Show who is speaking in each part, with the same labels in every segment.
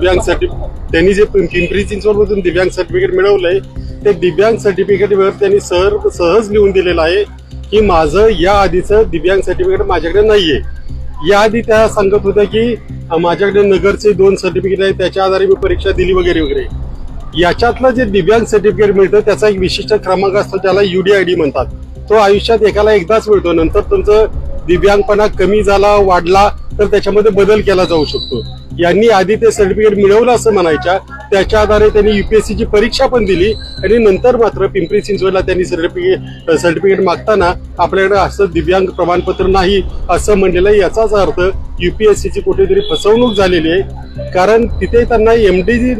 Speaker 1: दिव्यांग सर्टिफिकेट त्यांनी जे पिंपरी चिंचवडमधून दिव्यांग सर्टिफिकेट मिळवलंय ते दिव्यांग सर्टिफिकेटवर त्यांनी सर सहज लिहून दिलेलं आहे की माझं या आधीचं दिव्यांग सर्टिफिकेट माझ्याकडे नाहीये. याआधी त्या सांगत होत्या की माझ्याकडे नगरचे दोन सर्टिफिकेट आहेत त्याच्या आधारे मी परीक्षा दिली वगैरे वगैरे. याच्यातलं जे दिव्यांग सर्टिफिकेट मिळतं त्याचा एक विशिष्ट क्रमांक असतो त्याला युडीआयडी म्हणतात. तो आयुष्यात एकाला एकदाच मिळतो नंतर तुमचं दिव्यांगपणा कमी झाला वाढला तर त्याच्यामध्ये बदल केला जाऊ शकतो. यांनी आधी ते सर्टिफिकेट मिळवलं असं म्हणायच्या त्याच्या आधारे त्यांनी युपीएससीची परीक्षा पण दिली आणि नंतर मात्र पिंपरी चिंचवडला त्यांनी सर्टिफिकेट सर्टिफिकेट मागताना आपल्याकडे असं दिव्यांग प्रमाणपत्र नाही असं म्हणलेलं आहे. याचाच अर्थ युपीएससीची कुठेतरी फसवणूक झालेली आहे. कारण तिथे त्यांना एम एमडी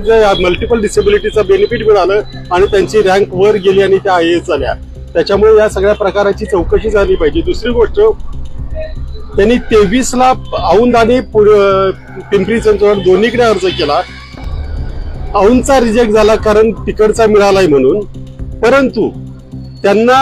Speaker 1: मल्टिपल डिसेबिलिटीचं बेनिफिट मिळालं आणि त्यांची रँक वर गेली आणि त्या आय एस झाल्या. त्याच्यामुळे या सगळ्या प्रकाराची चौकशी झाली पाहिजे. दुसरी गोष्ट त्यांनी तेवीसला औंदाने आणि पुढ- पिंपरी चिंचवड दोन्हीकडे अर्ज केला. औंचा रिजेक्ट झाला कारण तिकडचा मिळालाय म्हणून. परंतु त्यांना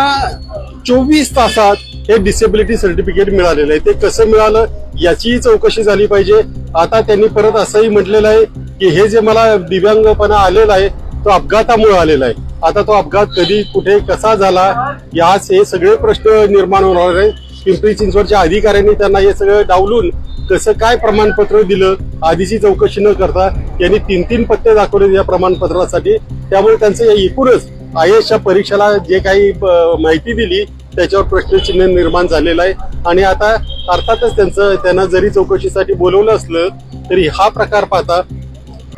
Speaker 1: चोवीस तासात हे डिसेबिलिटी सर्टिफिकेट मिळालेलं आहे. ते कसं मिळालं याचीही चौकशी झाली पाहिजे. आता त्यांनी परत असंही म्हटलेलं आहे की हे जे मला दिव्यांगपणा आलेला आहे तो अपघातामुळे आलेला आहे. आता तो अपघात कधी कुठे कसा झाला यास हे सगळे प्रश्न निर्माण होणार आहे. पिंपरी चिंचवडच्या अधिकाऱ्यांनी त्यांना हे सगळं डावलून कसं काय प्रमाणपत्र दिलं आधीची चौकशी न करता यांनी तीन तीन पत्ते दाखवले या प्रमाणपत्रासाठी. त्यामुळे त्यांचं या एकूणच आय एसच्या परीक्षेला जे काही माहिती दिली त्याच्यावर प्रश्नचिन्ह निर्माण झालेलं आहे. आणि आता अर्थातच त्यांचं त्यांना जरी चौकशीसाठी बोलवलं असलं तरी हा प्रकार पाहता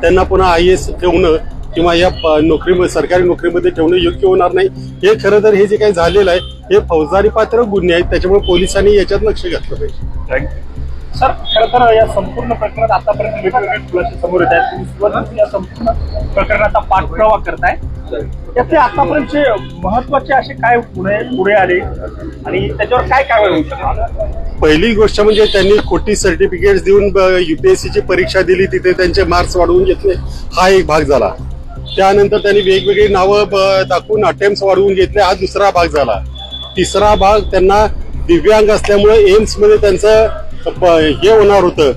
Speaker 1: त्यांना पुन्हा आय एस ठेवणं किंवा या नोकरीमध्ये नोकरी सरकारी नोकरीमध्ये ठेवणं योग्य होणार नाही. हे खरं तर हे जे काही झालेलं आहे हे फौजदारी पात्र गुन्हे आहेत त्याच्यामुळे पोलिसांनी याच्यात लक्ष घातलं पाहिजे.
Speaker 2: थँक्यू सर खरं तर या संपूर्ण प्रकरणात आतापर्यंत वेगवेगळे खुलासे समोर येत आहेत. तुम्ही या संपूर्ण प्रकरणाचा पाठपुरावा करताय. त्याचे आतापर्यंतचे महत्त्वाचे असे काय पुढे पुढे आले? आणि त्याच्यावर काय कारवाई होऊ शकणार
Speaker 1: पहिली गोष्ट म्हणजे त्यांनी खोटी सर्टिफिकेट देऊन युपीएससीची परीक्षा दिली तिथे त्यांचे मार्क्स वाढवून घेतले. हा एक भाग झाला. त्यानंतर त्यांनी वेगवेगळी नावं दाखवून अटेम्प्ट वाढवून घेतले. हा दुसरा भाग झाला. तिसरा भाग त्यांना दिव्यांग असल्यामुळे एम्समध्ये त्यांचं हे होणार होतं.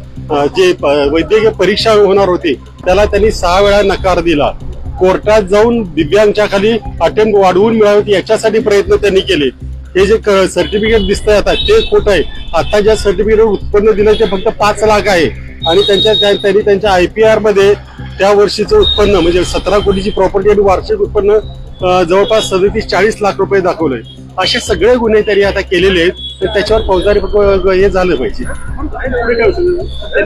Speaker 1: जे वैद्यकीय परीक्षा होणार होती त्याला त्यांनी सहा वेळा नकार दिला. कोर्टात जाऊन दिव्यांगच्या खाली अटेम्प्ट वाढवून मिळावेत याच्यासाठी प्रयत्न त्यांनी केले. हे जे सर्टिफिकेट दिसतंय आता ते खोट आहे. आता ज्या सर्टिफिकेट उत्पन्न दिलं ते फक्त पाच लाख आहे. आणि त्यांच्या त्या- त्यांनी त्यांच्या आय पी आरमध्ये त्या वर्षीचं उत्पन्न म्हणजे सतरा कोटीची प्रॉपर्टी आणि वार्षिक उत्पन्न जवळपास सदतीस चाळीस लाख रुपये दाखवलंय. असे सगळे गुन्हे त्यांनी आता केलेले आहेत. तर त्याच्यावर फौजदारी हे झालं पाहिजे?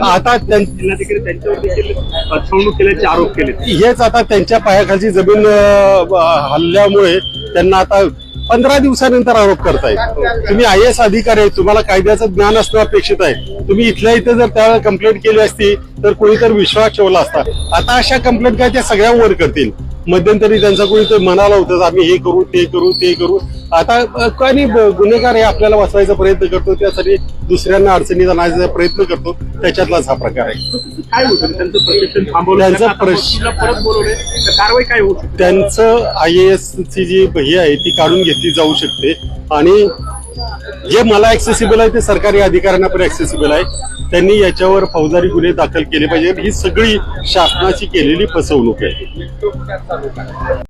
Speaker 1: आता
Speaker 2: आरोप केले.
Speaker 1: हेच आता त्यांच्या पायाखालची जमीन हल्ल्यामुळे त्यांना आता पंधरा दिवसानंतर आरोप करतायत तुम्ही आय एस अधिकारी आहे तुम्हाला कायद्याचं ज्ञान असणं अपेक्षित आहे. तुम्ही इथल्या इथे जर त्याला कंप्लेंट केली असती तर कोणीतरी विश्वास ठेवला असता. आता अशा कंप्लेंट काय त्या सगळ्यांवर करतील. मध्यंतरी त्यांचा कोणीतरी म्हणाला होतं आम्ही हे करू ते करू ते करू. आता अं, काय नाही ब- गुन्हेगार हे आपल्याला वाचवायचा प्रयत्न करतो त्यासाठी दुसऱ्यांना अडचणीत आणायचा प्रयत्न करतो त्याच्यातलाच हा प्रकार आहे.
Speaker 2: काय होतं? त्यांचं प्रशिक्षण थांबवलं
Speaker 1: त्यांचं
Speaker 2: परत- बोलवले तर कारवाई काय होऊ
Speaker 1: त्यांचं आय एस ची जी हे आहे ती काढून घेतली जाऊ शकते. आणि जे मला ऍक्सेसिबल आहे ते सरकारी अधिकाऱ्यांना पण ऍक्सेसिबल आहे. त्यांनी याच्यावर फौजदारी गुन्हे दाखल केले पाहिजे ही सगळी शासनाची केलेली फसवणूक आहे.